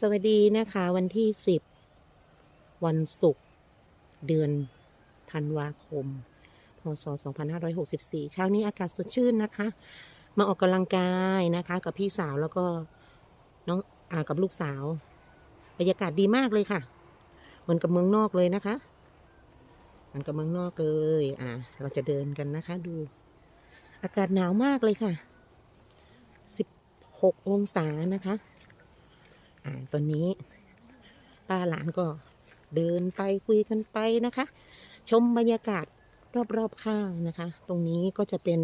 สวัสดีนะคะวันที่10วันศุกร์เดือนธันวาคม พศ 2564 เช้านี้อากาศสดชื่นนะคะ มาออกกำลังกายนะคะ กับพี่สาวแล้วก็น้องอากับลูกสาว บรรยากาศดีมากเลยค่ะ เหมือนกับเมืองนอกเลยนะคะเหมือนกับเมืองนอกเลยอ่าเราจะเดินกันนะคะดู อากาศหนาวมากเลยค่ะ 16 องศานะคะ ตอนนี้ป้าหลานก็เดินไปคุยกันไปนะคะ ชมบรรยากาศรอบๆข้างนะคะ ตรงนี้ก็จะเป็น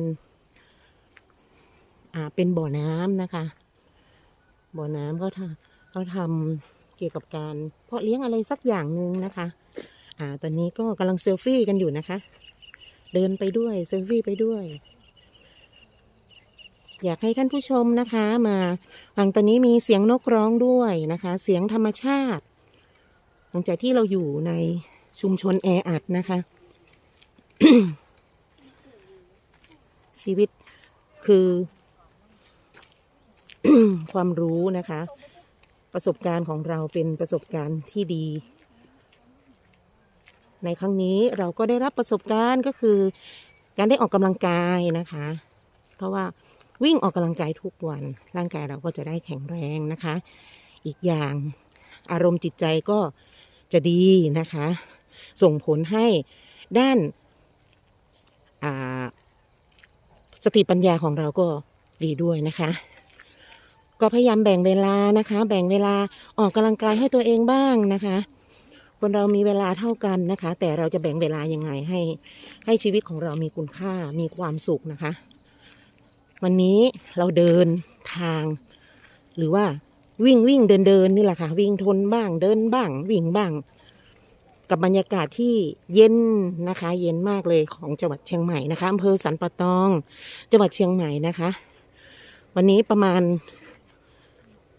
อ่าเป็นบ่อน้ำนะคะ บ่อน้ำเขาทำเขาทำเกี่ยวกับการ เพาะเลี้ยงอะไรสักอย่างหนึ่งนะคะ อ่า ตอนนี้ก็กำลังเซลฟี่กันอยู่นะคะ เดินไปด้วยเซลฟี่ไปด้วย อยากให้ท่านผู้ชมนะคะมาฟังตอนนี้มีเสียงนกร้องด้วยนะคะ เสียงธรรมชาติ หลังจากที่เราอยู่ในชุมชนแออัดนะคะ ชีวิตคือ ความรู้นะคะ ประสบการณ์ของเราเป็นประสบการณ์ที่ดี ในครั้งนี้เราก็ได้รับประสบการณ์ก็คือ การได้ออกกำลังกายนะคะ เพราะว่า วิ่งออกกำลังกายทุกวัน ร่างกายเราก็จะได้แข็งแรงนะคะ อีกอย่างอารมณ์จิตใจก็จะดีนะคะ ส่งผลให้ด้านาสติปัญญาของเราก็ดีด้วยนะคะ ก็พยายามแบ่งเวลานะคะ แบ่งเวลาออกกำลังกายให้ตัวเองบ้างนะคะ คนเรามีเวลาเท่ากันนะคะ แต่เราจะแบ่งเวลายังไงให้ให้ชีวิตของเรามีคุณค่ามีความสุขนะคะ วันนี้เราเดินทาง หรือว่าวิ่งวิ่งเดินเดินนี่แหละค่ะ วิ่งทนบ้างเดินบ้าง วิ่งบ้าง กับบรรยากาศที่เย็นนะคะ เย็นมากเลยของจังหวัดเชียงใหม่นะคะอำเภอสันปะตอง จังหวัดเชียงใหม่นะคะ วันนี้ประมาณ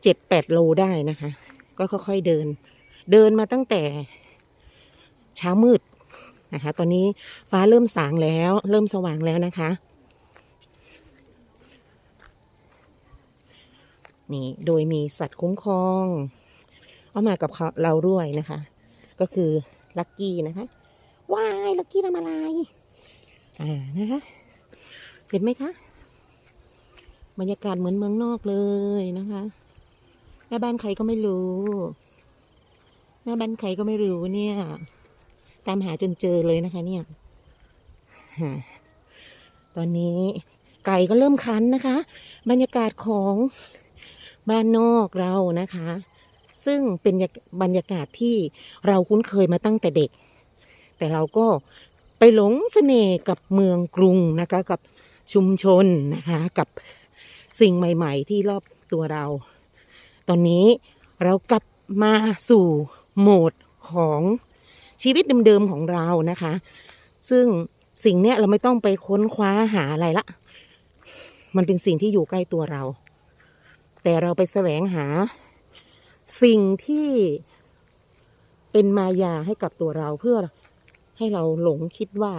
เจ็ดแปดโลได้นะคะ ก็ค่อยๆเดิน เดินมาตั้งแต่เช้ามืดนะคะ ตอนนี้ฟ้าเริ่มสางแล้ว เริ่มสว่างแล้วนะคะ นี่โดยมีสัตว์คุ้มครอง เอามากับเขาเราด้วยนะคะ ก็คือลักกี้นะคะว้ายลักกี้ทำอะไรอ่านะคะเห็นไหมคะ บรรยากาศเหมือนเมืองนอกเลยนะคะแม่บ้านใครก็ไม่รู้แม่บ้านใครก็ไม่รู้เนี่ย ตามหาจนเจอเลยนะคะ เนี่ยตอนนี้ไก่ก็เริ่มคันนะคะ บรรยากาศของ บ้านนอกเรานะคะ ซึ่งเป็นบรรยากาศที่เราคุ้นเคยมาตั้งแต่เด็ก แต่เราก็ไปหลงเสน่ห์กับเมืองกรุงนะคะ กับชุมชนนะคะ กับสิ่งใหม่ ๆ ที่รอบตัวเรา ตอนนี้เรากลับมาสู่โหมดของชีวิตเดิมๆของเรานะคะ ซึ่งสิ่งเนี้ยเราไม่ต้องไปค้นคว้าหาอะไรละ มันเป็นสิ่งที่อยู่ใกล้ตัวเรา แต่เราไปแสวงหา สิ่งที่เป็นมายาให้กับตัวเราเพื่อให้เราหลงคิดว่า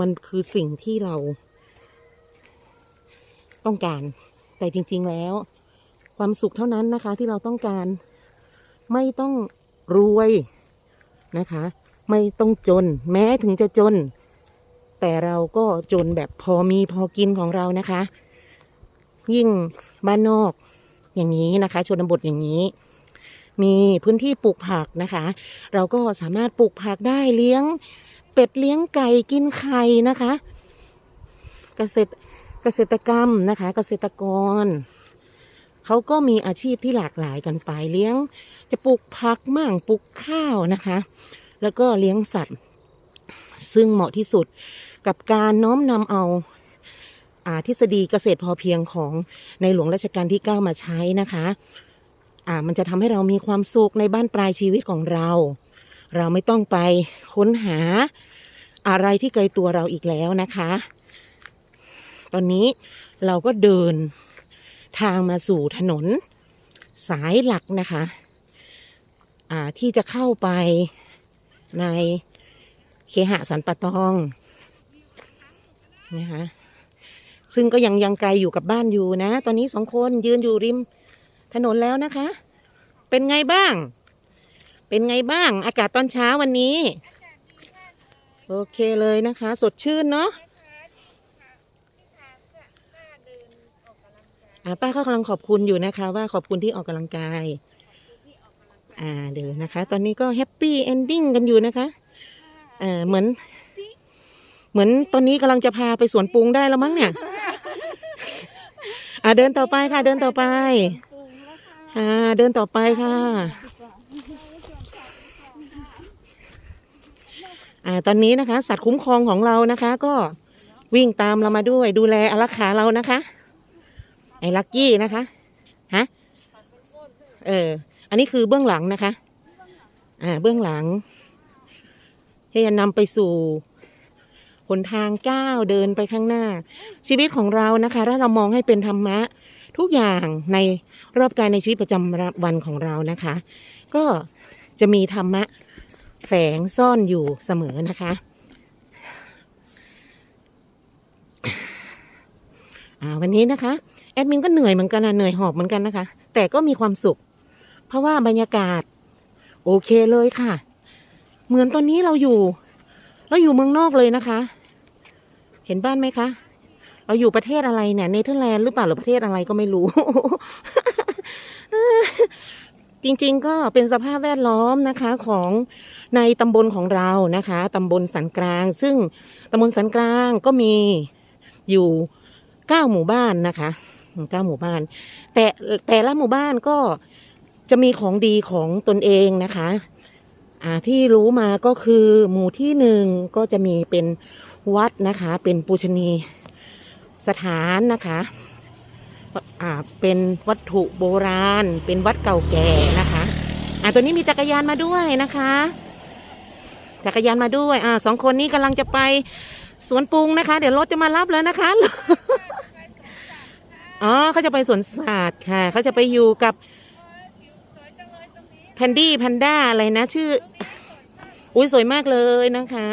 มันคือสิ่งที่เรา ต้องการ แต่จริง ๆแล้ว ความสุขเท่านั้นนะคะ ที่เราต้องการไม่ต้องรวยนะคะ ไม่ต้องจน แม้ถึงจะจน แต่เราก็จนแบบพอมีพอกินของเรานะคะ ยิ่งบ้านนอก อย่างนี้นะคะ ชนบทอย่างนี้ มีพื้นที่ปลูกผักนะคะ เราก็สามารถปลูกผักได้เลี้ยง เป็ดเลี้ยงไก่กินไข่นะคะ เกษตรเกษตรกรรมนะคะ เกษตรกรเขาก็มีอาชีพที่หลากหลายกันไปเลี้ยง จะปลูกผักมั่งปลูกข้าวนะคะ แล้วก็เลี้ยงสัตว์ ซึ่งเหมาะที่สุดกับการน้อมนำเอาอา ทฤษฎีเกษตรพอเพียงของในหลวงรัชกาลที่ 9 มาใช้นะคะมันจะทำให้เรามีความสุขในบ้านปลายชีวิตของเรา เราไม่ต้องไปค้นหาอะไรที่ไกลตัวเราอีกแล้วนะคะ ตอนนี้เราก็เดินทางมาสู่ถนนสายหลักนะคะอ่าที่จะเข้าไปในเคหะสันปะตองนะคะ ซึ่งก็ยังยังไกลอยู่กับบ้านอยู่นะ ตอนนี้สองคนยืนอยู่ริมถนนแล้วนะคะ เป็นไงบ้าง เป็นไงบ้าง อากาศตอนเช้าวันนี้ โอเคเลยนะคะ สดชื่นเนาะอ่าป้าก็กำลังขอบคุณอยู่นะคะ ว่าขอบคุณที่ออกกำลังกาย อ่าเดี๋ยวนะคะ ตอนนี้ก็แฮปปี้เอนดิ้งกันอยู่นะคะอ่าเหมือน เหมือนตอนนี้กำลังจะพาไปสวนปรุงได้แล้วมั้งเนี่ย อ่าเดินต่อไปค่ะ เดินต่อไปอ่าเดินต่อไปค่ะ อ่าตอนนี้นะคะ สัตว์คุ้มครองของเรานะคะ ก็วิ่งตามเรามาด้วย ดูแลอารักขาเรานะคะ ไอ้ลักกี้นะคะฮะเออ อันนี้คือเบื้องหลังนะคะ อ่า เบื้องหลังที่จะนำไปสู่ หนทางก้าวเดินไปข้างหน้า ชีวิตของเรานะคะถ้าเรามองให้เป็นธรรมะ ทุกอย่างในรอบกายในชีวิตประจำวันของเรานะคะ ก็จะมีธรรมะแฝงซ่อนอยู่เสมอนะคะวันนี้นะคะ แอดมินก็เหนื่อยเหมือนกันนะเหนื่อยหอบเหมือนกันนะคะ แต่ก็มีความสุข เพราะว่าบรรยากาศ โอเคเลยค่ะ เหมือนตอนนี้เราอยู่ เราอยู่เมืองนอกเลยนะคะ เห็นบ้านไหมคะ เราอยู่ประเทศอะไรเนี่ยเนเธอร์แลนด์หรือเปล่าหรือประเทศอะไรก็ไม่รู้ จริงๆก็เป็นสภาพแวดล้อมนะคะของในตำบลของเรานะคะ ตำบลสันกลาง ซึ่งตำบลสันกลางก็มีอยู่เก้าหมู่บ้านนะคะเก้าหมู่บ้าน แต่แต่ละหมู่บ้านก็จะมีของดีของตนเองนะคะ อ่าที่รู้มาก็คือหมู่ที่หนึ่งก็จะมีเป็น วัดนะคะ เป็นปูชนีสถานนะคะอ่าเป็นวัตถุโบราณ เป็นวัดเก่าแก่นะคะอ่าตัวนี้มีจักรยานมาด้วยนะคะ จักรยานมาด้วยอ่าสองคนนี้กำลังจะไปสวนปรุงนะคะ เดี๋ยวรถจะมารับแล้วนะคะอ๋อเขาจะไปสวนสัตว์ค่ะเขาจะไปอยู่กับแพนดี้แพนด้าอะไรนะ ชื่อ อุ้ยสวยมากเลยนะคะ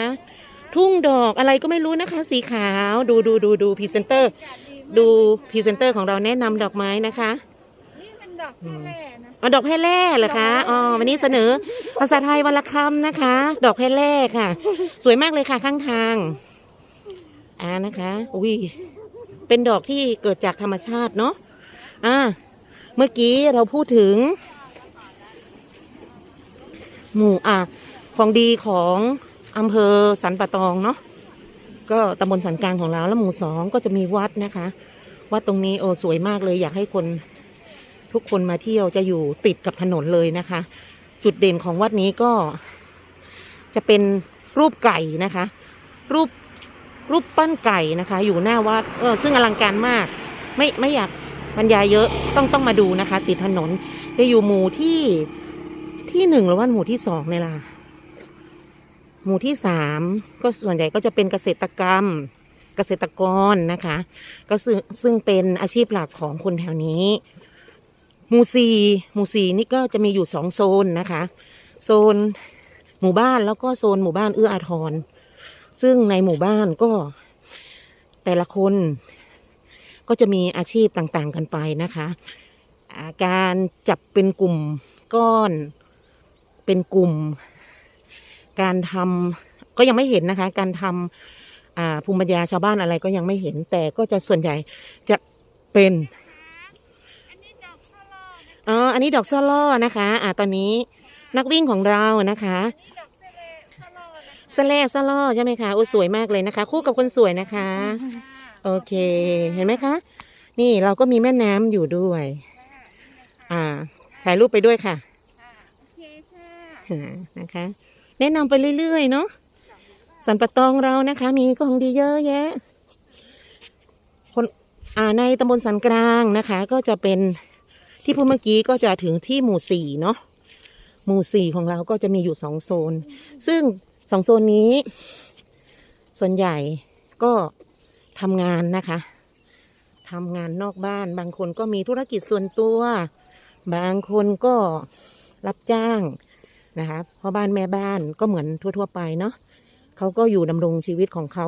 ทุ่งดอกอะไรก็ไม่รู้นะคะ สีขาวดูดูดูดูพรีเซนเตอร์ ดูพรีเซนเตอร์ของเราแนะนำดอกไม้นะคะนี่เป็นดอกแพร่นะ อ๋อดอกแพรแร่เหรอคะอ๋อวันนี้เสนอภาษาไทยวันละคำนะคะ ดอกแพรแร่ค่ะ สวยมากเลยค่ะข้างทางอ่านะคะอุ้ยเป็นดอกที่เกิดจากธรรมชาติเนาะอ่าเมื่อกี้เราพูดถึง หมู่อะของดีของ อำเภอสันปะตองเนาะก็ตำบลสันกลางของเราแล้วหมู่สองก็จะมีวัดนะคะ วัดตรงนี้โอ้สวยมากเลย อยากให้คนทุกคนมาเที่ยวจะอยู่ติดกับถนนเลยนะคะ จุดเด่นของวัดนี้ก็ จะเป็นรูปไก่นะคะ รูปรูปปั้นไก่นะคะ อยู่หน้าวัดเออซึ่งอลังการมาก ไม่ไม่อยากบรรยายเยอะต้องต้องมาดูนะคะ ติดถนนจะอยู่หมู่ที่ที่หนึ่งหรือว่าหมู่ที่สองเนี่ยล่ะ หมู่ที่สามก็ส่วนใหญ่ก็จะเป็นเกษตรกรรมเกษตรกรนะคะ ก็ซึ่งซึ่งเป็นอาชีพหลักของคนแถวนี้ หมู่สี่หมู่สี่นี่ก็จะมีอยู่สองโซนนะคะ โซนหมู่บ้านแล้วก็โซนหมู่บ้านเอื้ออาทร ซึ่งในหมู่บ้านก็แต่ละคนก็จะมีอาชีพต่างๆกันไปนะคะาการจับเป็นกลุ่มก้อนเป็นกลุ่ม การทำก็ยังไม่เห็นนะคะ การทำอ่าภูมิปัญญาชาวบ้านอะไรก็ยังไม่เห็น แต่ก็จะส่วนใหญ่จะเป็นอันนี้ดอกชะลอนะอ๋ออันนี้ดอกซาล่อนะคะอ่าตอนนี้นักวิ่งของเรานะคะอันนี้ดอกเซเลชะลอนะสแลซาล่อใช่ไหมคะโอ้สวยมากเลยนะคะ คู่กับคนสวยนะคะ โอเค เห็นไหมคะ นี่เราก็มีแม่น้ำอยู่ด้วย อ่า ถ่ายรูปไปด้วยค่ะค่ะโอเคค่ะอ่านะคะ แนะนำไปเรื่อยๆเนาะสันปะตองเรานะคะ มีของดีเยอะแยะ คนอ่าในตำบลสันกลางนะคะ ก็จะเป็นที่พูดเมื่อกี้ก็จะถึงที่หมู่สี่เนาะหมู่สี่ของเราก็จะมีอยู่สองโซน ซึ่งสองโซนนี้ ส่วนใหญ่ก็ทำงานนะคะทำงานนอกบ้าน บางคนก็มีธุรกิจส่วนตัว บางคนก็รับจ้าง นะคะพ่อบ้านแม่บ้านก็เหมือนทั่ว ๆ ไปเนาะเขาก็อยู่ดำรงชีวิตของเขา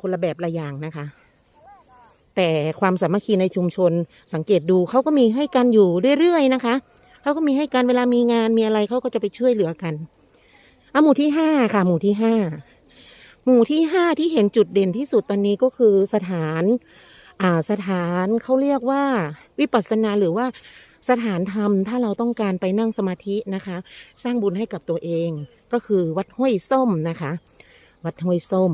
คนละแบบละอย่างนะคะ แต่ความสามัคคีในชุมชนสังเกตดูเขาก็มีให้กันอยู่เรื่อยๆนะคะเขาก็มีให้กันเวลามีงานมีอะไรเขาก็จะไปช่วยเหลือกันอะหมู่ที่ห้าค่ะ หมู่ที่ห้าหมู่ที่ห้าที่เห็นจุดเด่นที่สุดตอนนี้ก็คือสถาน อ่าสถานเขาเรียกว่า วิปัสสนาหรือว่า สถานธรรมถ้าเราต้องการไปนั่งสมาธินะคะ สร้างบุญให้กับตัวเองก็คือวัดห้วยส้มนะคะ วัดห้วยส้ม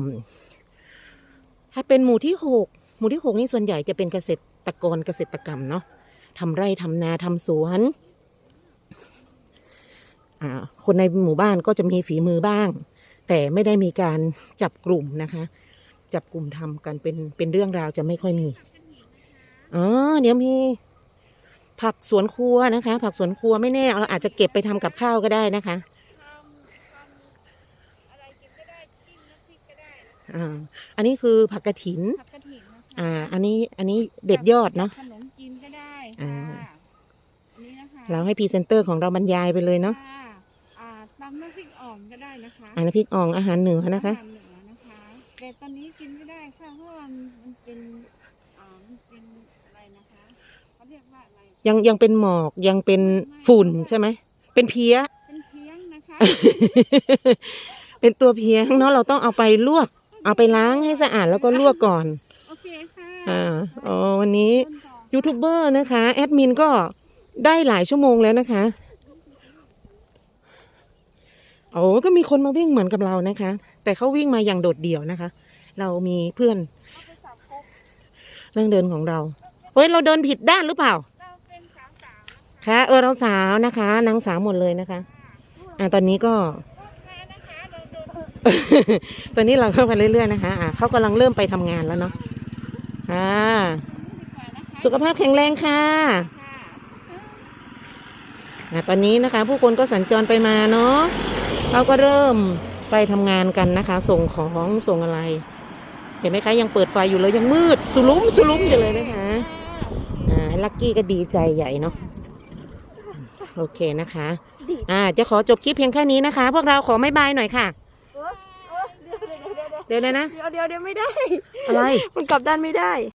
ถ้าเป็นหมู่ที่หกหมู่ที่หกนี่ส่วนใหญ่จะเป็นเกษตรกรเกษตรกรรมเนาะทำไร่ทำนาทำสวนอ่าคนในหมู่บ้านก็จะมีฝีมือบ้าง แต่ไม่ได้มีการจับกลุ่มนะคะ จับกลุ่มทำกันเป็นเป็นเรื่องราวจะไม่ค่อยมีอ๋อเดี๋ยวมี ผักสวนครัวนะคะ ผักสวนครัวไม่แน่เราอาจจะเก็บไปทำกับข้าวก็ได้นะคะทำทำอะไรกินก็ได้จิ้มน้ำพริกก็ได้นะคะอ่าอันนี้คือผักกระถินผักกระถิ่นนะคะอ่า อันนี้อันนี้เด็ดยอดเนาะขนมจีนก็ได้อ่าค่ะอันนี้นะคะเราให้พรีเซนเตอร์ของเราบรรยายไปเลยเนาะค่ะอ่าตำน้ำพริกอ่อนก็ได้นะคะอันนี้พริกอ่องอาหารเหนือนะคะอาหารเหนือนะคะแต่ตอนนี้กินไม่ได้ค่ะเพราะว่ามันเป็นอ่ามันเป็นอะไรนะคะเขาเรียกว่าอะไร ยังยังเป็นหมอกยังเป็นฝุ่นใช่ไหม เป็นเพี้ย เป็นเพียงนะคะ เป็นตัวเพี้ยเนาะเราต้องเอาไปลวก เอาไปล้างให้สะอาดแล้วก็ลวกก่อน โอเคค่ะ อ่าอ๋อวันนี้ต้นต่อยูทูบเบอร์นะคะ แอดมินก็ได้หลายชั่วโมงแล้วนะคะโอ้ก็มีคนมาวิ่งเหมือนกับเรานะคะ แต่เขาวิ่งมาอย่างโดดเดี่ยวนะคะ เรามีเพื่อนเอาไปสับครบเรื่องเดินของเราเฮ้ยเราเดินผิดด้านหรือเปล่า คะคะเออเราสาวนะคะ นางสาวหมดเลยนะคะ อ่าตอนนี้ก็ ตอนนี้เราเข้าไปเรื่อยๆนะคะ อ่าเขากำลังเริ่มไปทำงานแล้วเนาะค่าสุขภาพแข็งแรงค่ะค่ะอะตอนนี้นะคะ ผู้คนก็สัญจรไปมาเนาะเขาก็เริ่มไปทำงานกันนะคะ ส่งของส่งอะไร เห็นไหมคะยังเปิดไฟอยู่เลยยังมืด สุลุ้มสุลุ้มอยู่เลยนะคะอ่าลักกี้ก็ดีใจใหญ่เนาะ โอเคนะคะ อ่า จะขอจบคลิปเพียงแค่นี้นะคะ พวกเราขอไม่บายหน่อยค่ะ เดี๋ยวเลยนะ เดี๋ยวเดี๋ยวเดี๋ยวไม่ได้ อะไร มันกลับด้านไม่ได้